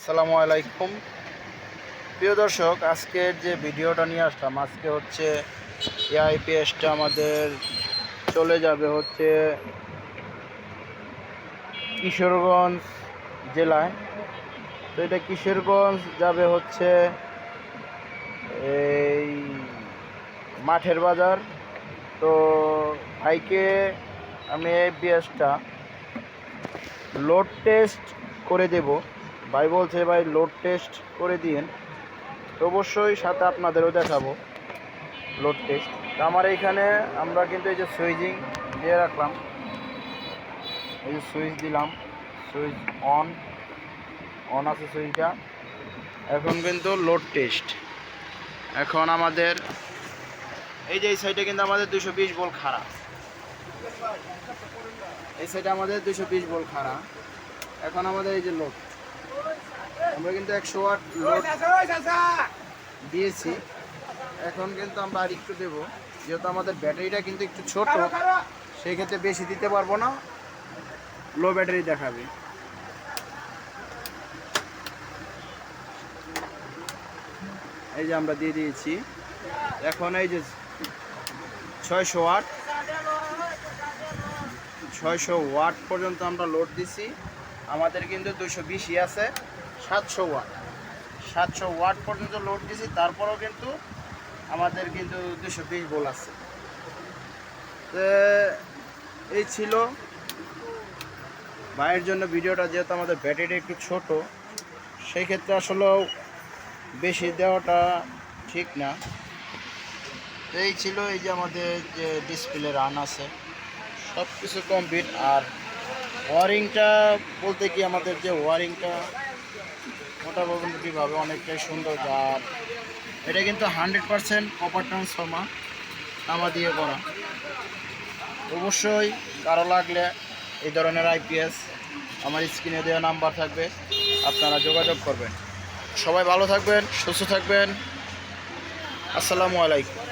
আসসালামু আলাইকুম। প্রিয় দর্শক, আজকের যে ভিডিওটা নিয়ে আসলাম, আজকে হচ্ছে এআইপিএসটা আমাদের চলে যাবে হচ্ছে কিশোরগঞ্জ জেলায়। তো এটা কিশোরগঞ্জ যাবে হচ্ছে এই মাঠের বাজার। তো ভাইকে আমি এই পিএসটা লোড টেস্ট করে দেব। ভাই বলছে ভাই লোড টেস্ট করে দিয়েন। তো অবশ্যই সাথে আপনাদেরও দেখাবো লোড টেস্ট তো আমার এইখানে আমরা কিন্তু এই যে সুইচিং দিয়ে রাখলাম। এই যে সুইচ দিলাম সুইচ অন অন আছে সুইচটা এখন কিন্তু লোড টেস্ট এখন আমাদের, এই যে এই সাইডে কিন্তু আমাদের দুশো বিশ বল খারাপ এই সাইডে আমাদের দুশো বিশ বল খাড়া। এখন আমাদের এই যে লোড আমরা কিন্তু একশো ওয়াট লোড দিয়েছি। এখন কিন্তু আমরা আর একটু দেবো। যেহেতু আমাদের ব্যাটারিটা কিন্তু একটু ছোট সেই ক্ষেত্রে বেশি দিতে পারব না। লো ব্যাটারি দেখাবে। এই যে আমরা দিয়ে দিয়েছি। এখন এই যে ছয়শো ওয়াট ছয়শো ওয়াট পর্যন্ত আমরা লোড দিছি। আমাদের কিন্তু দুশো বিশই আছে, সাতশো ওয়াট। সাতশো ওয়াট পর্যন্ত লোড দিছি, তারপরেও কিন্তু আমাদের কিন্তু দুশো বিশ বোল আছে। এই ছিল মায়ের জন্য ভিডিওটা, যেহেতু আমাদের ব্যাটারি একটু ছোট, সেই ক্ষেত্রে আসলেও বেশি দেওয়াটা ঠিক না। এই ছিল এই যে আমাদের যে ডিসপ্লে রান আছে সব কিছু কমপ্লিট আর ওয়ারিংটা বলতে কি আমাদের যে ওয়ারিংটা মোটামুটিভাবে অনেকটাই সুন্দর আর এটা কিন্তু হান্ড্রেড পারসেন্ট কপার ট্রান্সফর্মার তামা দিয়ে করা। অবশ্যই কারও লাগলে এই ধরনের আইপিএস আমার স্ক্রিনে দেওয়া নাম্বার থাকবে, আপনারা যোগাযোগ করবেন। সবাই ভালো থাকবেন, সুস্থ থাকবেন। আসসালামু আলাইকুম।